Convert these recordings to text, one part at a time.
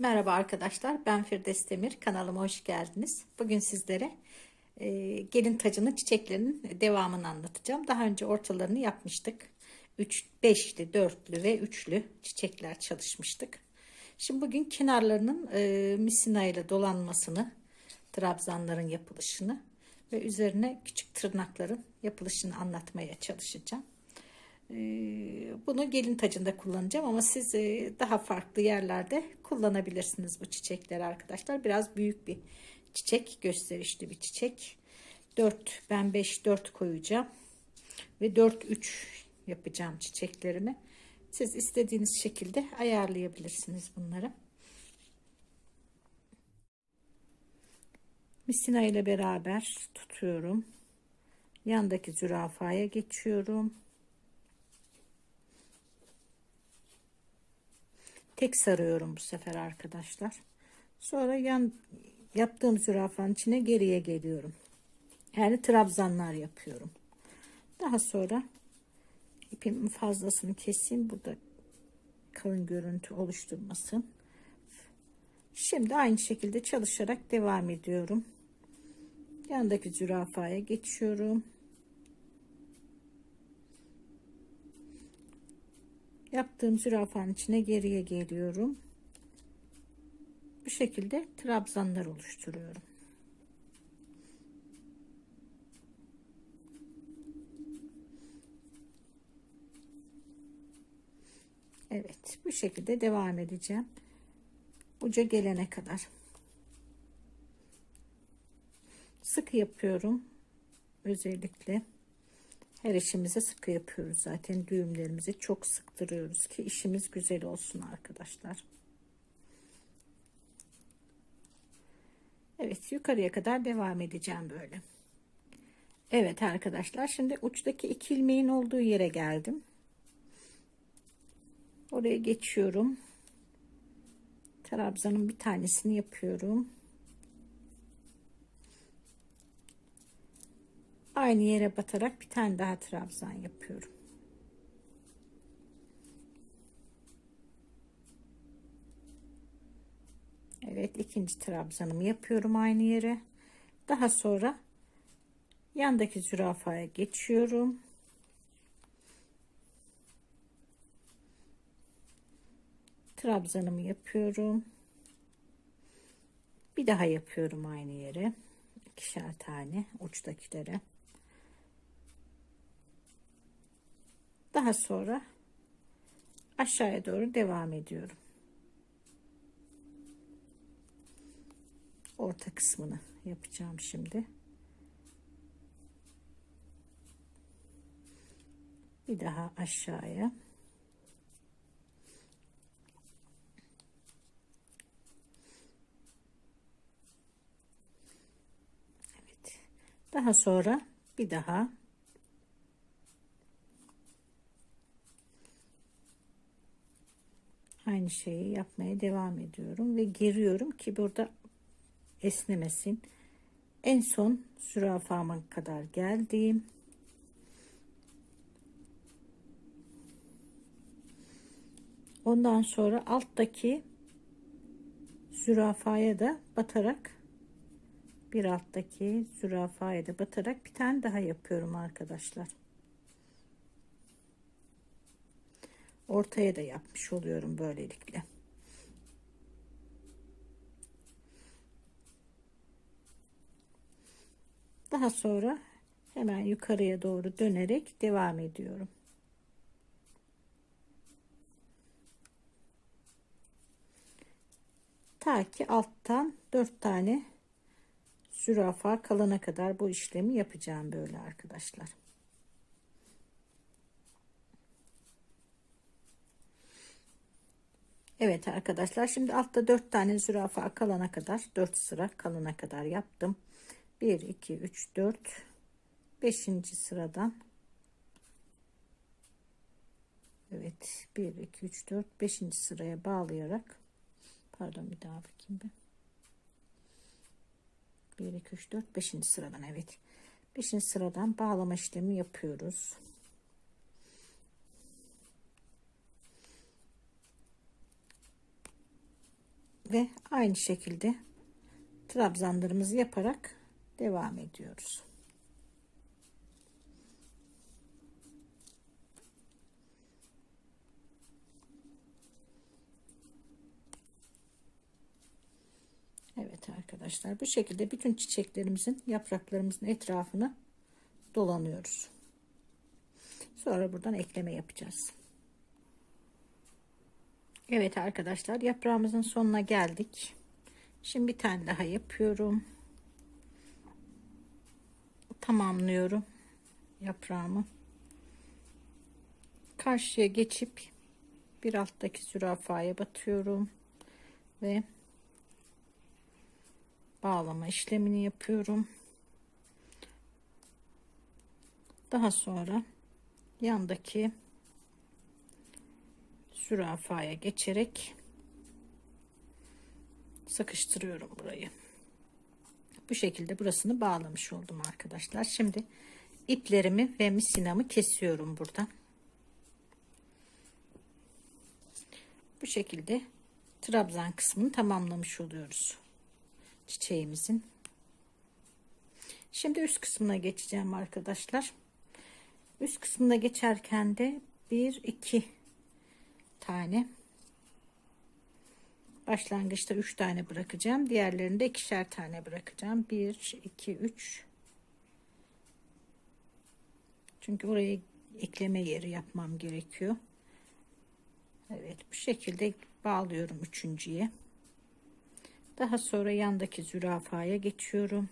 Merhaba arkadaşlar, ben Firdevs Demir. Kanalıma hoş geldiniz. Bugün sizlere e, gelin tacının çiçeklerinin devamını anlatacağım. Daha önce ortalarını yapmıştık. 3, 5'li, 4'lü ve 3'lü çiçekler çalışmıştık. Şimdi bugün kenarlarının e, misina ile dolanmasını, trabzanların yapılışını ve üzerine küçük tırnakların yapılışını anlatmaya çalışacağım. Ee, bunu gelin tacında kullanacağım ama siz e, daha farklı yerlerde kullanabilirsiniz bu çiçekleri arkadaşlar. Biraz büyük bir çiçek, gösterişli bir çiçek. 4 ben 5 4 koyacağım ve 4 3 yapacağım çiçeklerimi. Siz istediğiniz şekilde ayarlayabilirsiniz bunları. Misina ile beraber tutuyorum. Yandaki zürafaya geçiyorum. Tek sarıyorum bu sefer arkadaşlar. Sonra yan yaptığım zürafanın içine geriye geliyorum. Yani trabzanlar yapıyorum. Daha sonra ipimin fazlasını keseyim. Burada kalın görüntü oluşturmasın. Şimdi aynı şekilde çalışarak devam ediyorum. Yandaki zürafaya geçiyorum. Yaptığım zürafanın içine geriye geliyorum. Bu şekilde trabzanlar oluşturuyorum. Evet bu şekilde devam edeceğim. Uca gelene kadar. Sık yapıyorum. Özellikle. Her işimize sıkı yapıyoruz zaten düğümlerimizi çok sıktırıyoruz ki işimiz güzel olsun arkadaşlar. Evet yukarıya kadar devam edeceğim böyle. Evet arkadaşlar şimdi uçtaki iki ilmeğin olduğu yere geldim. Oraya geçiyorum. Trabzanın bir tanesini yapıyorum. Aynı yere batarak bir tane daha trabzan yapıyorum. Evet ikinci trabzanımı yapıyorum aynı yere. Daha sonra yandaki zürafaya geçiyorum. Trabzanımı yapıyorum. Bir daha yapıyorum aynı yere. ikişer tane uçtakilere. Daha sonra aşağıya doğru devam ediyorum. Orta kısmını yapacağım şimdi. Bir daha aşağıya. Evet. Daha sonra bir daha aynı şeyi yapmaya devam ediyorum ve giriyorum ki burada esnemesin. En son zürafama kadar geldim. Ondan sonra alttaki zürafaya da batarak bir alttaki zürafaya da batarak bir tane daha yapıyorum arkadaşlar. Ortaya da yapmış oluyorum böylelikle. Daha sonra hemen yukarıya doğru dönerek devam ediyorum. Ta ki alttan dört tane zürafa kalana kadar bu işlemi yapacağım böyle arkadaşlar. Evet arkadaşlar şimdi altta 4 tane zürafa kalana kadar 4 sıra kalana kadar yaptım. 1 2 3 4 5. sıradan Evet 1 2 3 4 5. sıraya bağlayarak pardon bir daha bakayım ben 1 2 3 4 5. sıradan evet 5. sıradan bağlama işlemi yapıyoruz. Ve aynı şekilde trabzanlarımızı yaparak devam ediyoruz. Evet arkadaşlar bu şekilde bütün çiçeklerimizin yapraklarımızın etrafını dolanıyoruz. Sonra buradan ekleme yapacağız. Evet arkadaşlar yaprağımızın sonuna geldik. Şimdi bir tane daha yapıyorum. Tamamlıyorum yaprağımı. Karşıya geçip bir alttaki zürafaya batıyorum ve bağlama işlemini yapıyorum. Daha sonra yandaki zürafaya geçerek sıkıştırıyorum burayı. Bu şekilde burasını bağlamış oldum arkadaşlar. Şimdi iplerimi ve misinamı kesiyorum burada. Bu şekilde trabzan kısmını tamamlamış oluyoruz çiçeğimizin. Şimdi üst kısmına geçeceğim arkadaşlar. Üst kısmına geçerken de bir iki tane başlangıçta üç tane bırakacağım. Diğerlerinde ikişer tane bırakacağım. Bir, iki, üç. Çünkü oraya ekleme yeri yapmam gerekiyor. Evet bu şekilde bağlıyorum üçüncüye. Daha sonra yandaki zürafaya geçiyorum.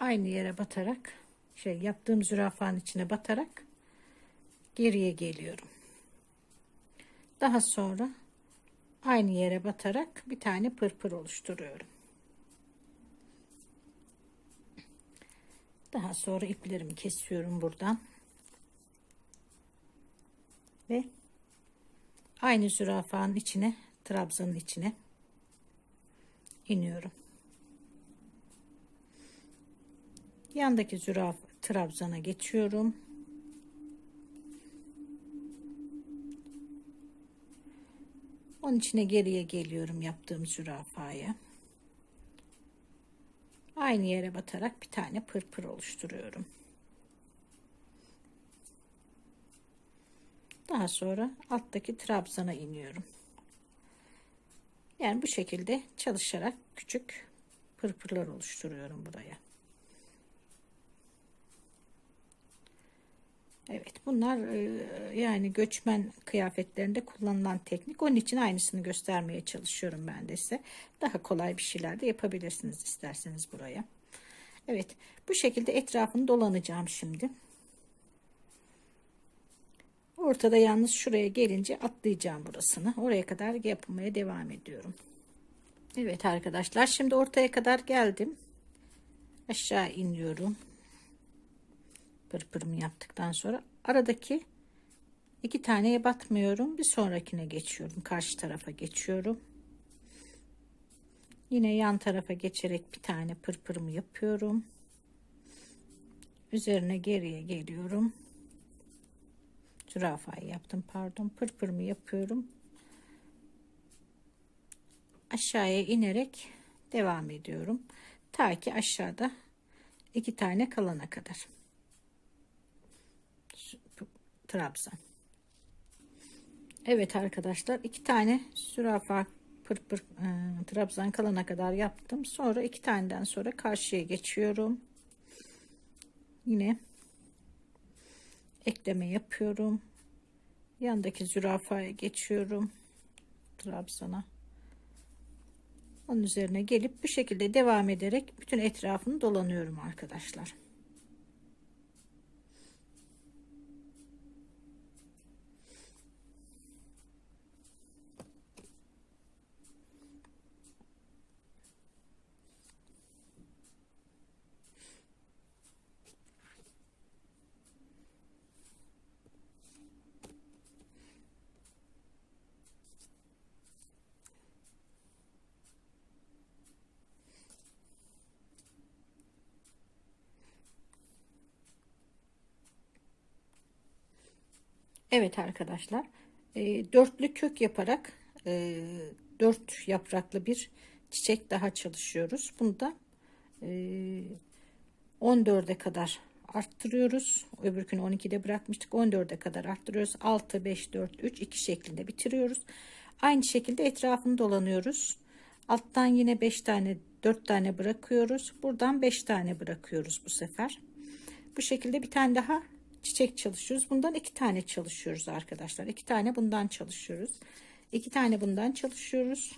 Aynı yere batarak şey yaptığım zürafanın içine batarak geriye geliyorum. Daha sonra aynı yere batarak bir tane pırpır oluşturuyorum. Daha sonra iplerimi kesiyorum buradan. Ve aynı zürafanın içine trabzanın içine iniyorum. Yandaki züraf trabzana geçiyorum. Onun içine geriye geliyorum yaptığım zürafaya. Aynı yere batarak bir tane pırpır oluşturuyorum. Daha sonra alttaki trabzana iniyorum. Yani bu şekilde çalışarak küçük pırpırlar oluşturuyorum buraya. Evet bunlar e, yani göçmen kıyafetlerinde kullanılan teknik. Onun için aynısını göstermeye çalışıyorum ben de size. Daha kolay bir şeyler de yapabilirsiniz isterseniz buraya. Evet bu şekilde etrafını dolanacağım şimdi. Ortada yalnız şuraya gelince atlayacağım burasını. Oraya kadar yapmaya devam ediyorum. Evet arkadaşlar şimdi ortaya kadar geldim. Aşağı iniyorum. Pırpırımı yaptıktan sonra aradaki iki taneye batmıyorum. Bir sonrakine geçiyorum. Karşı tarafa geçiyorum. Yine yan tarafa geçerek bir tane pırpırımı yapıyorum. Üzerine geriye geliyorum zürafayı yaptım pardon pırpırımı yapıyorum aşağıya inerek devam ediyorum ta ki aşağıda iki tane kalana kadar trabzan Evet arkadaşlar iki tane zürafa pırpır e, trabzan kalana kadar yaptım sonra iki taneden sonra karşıya geçiyorum yine ekleme yapıyorum. Yandaki zürafaya geçiyorum. Trabzana. Onun üzerine gelip bu şekilde devam ederek bütün etrafını dolanıyorum arkadaşlar. Evet arkadaşlar e, dörtlü kök yaparak e, dört yapraklı bir çiçek daha çalışıyoruz. Bunu da e, 14'e kadar arttırıyoruz. Öbürkünü 12'de bırakmıştık. 14'e kadar arttırıyoruz. 6, 5, 4, 3, 2 şeklinde bitiriyoruz. Aynı şekilde etrafını dolanıyoruz. Alttan yine 5 tane 4 tane bırakıyoruz. Buradan 5 tane bırakıyoruz bu sefer. Bu şekilde bir tane daha çiçek çalışıyoruz. Bundan iki tane çalışıyoruz arkadaşlar. İki tane bundan çalışıyoruz. İki tane bundan çalışıyoruz.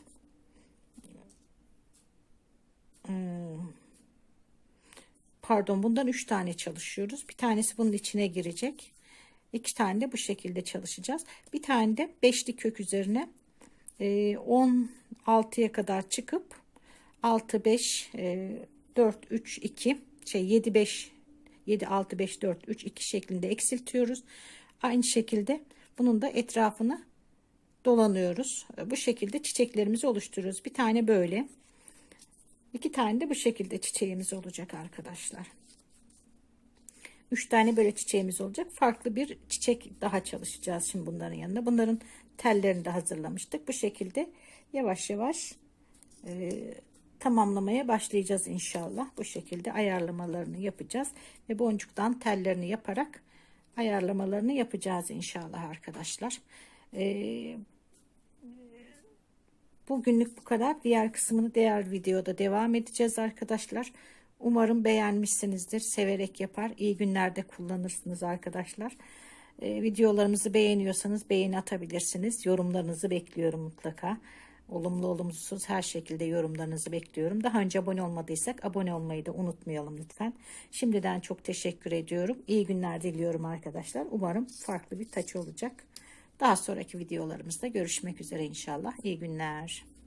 Hmm. Pardon bundan üç tane çalışıyoruz. Bir tanesi bunun içine girecek. İki tane de bu şekilde çalışacağız. Bir tane de beşli kök üzerine 16'ya kadar çıkıp 6 5 4 3 2 şey 7 5 7 6 5 4 3 2 şeklinde eksiltiyoruz. Aynı şekilde bunun da etrafını dolanıyoruz. Bu şekilde çiçeklerimizi oluşturuyoruz. Bir tane böyle. iki tane de bu şekilde çiçeğimiz olacak arkadaşlar. Üç tane böyle çiçeğimiz olacak. Farklı bir çiçek daha çalışacağız şimdi bunların yanında. Bunların tellerini de hazırlamıştık. Bu şekilde yavaş yavaş e, tamamlamaya başlayacağız inşallah. Bu şekilde ayarlamalarını yapacağız. Ve boncuktan tellerini yaparak ayarlamalarını yapacağız inşallah arkadaşlar. Ee, bugünlük bu kadar. Diğer kısmını diğer videoda devam edeceğiz arkadaşlar. Umarım beğenmişsinizdir. Severek yapar. İyi günlerde kullanırsınız arkadaşlar. Ee, videolarımızı beğeniyorsanız beğeni atabilirsiniz. Yorumlarınızı bekliyorum mutlaka. Olumlu olumsuz her şekilde yorumlarınızı bekliyorum. Daha önce abone olmadıysak abone olmayı da unutmayalım lütfen. Şimdiden çok teşekkür ediyorum. İyi günler diliyorum arkadaşlar. Umarım farklı bir taç olacak. Daha sonraki videolarımızda görüşmek üzere inşallah. İyi günler.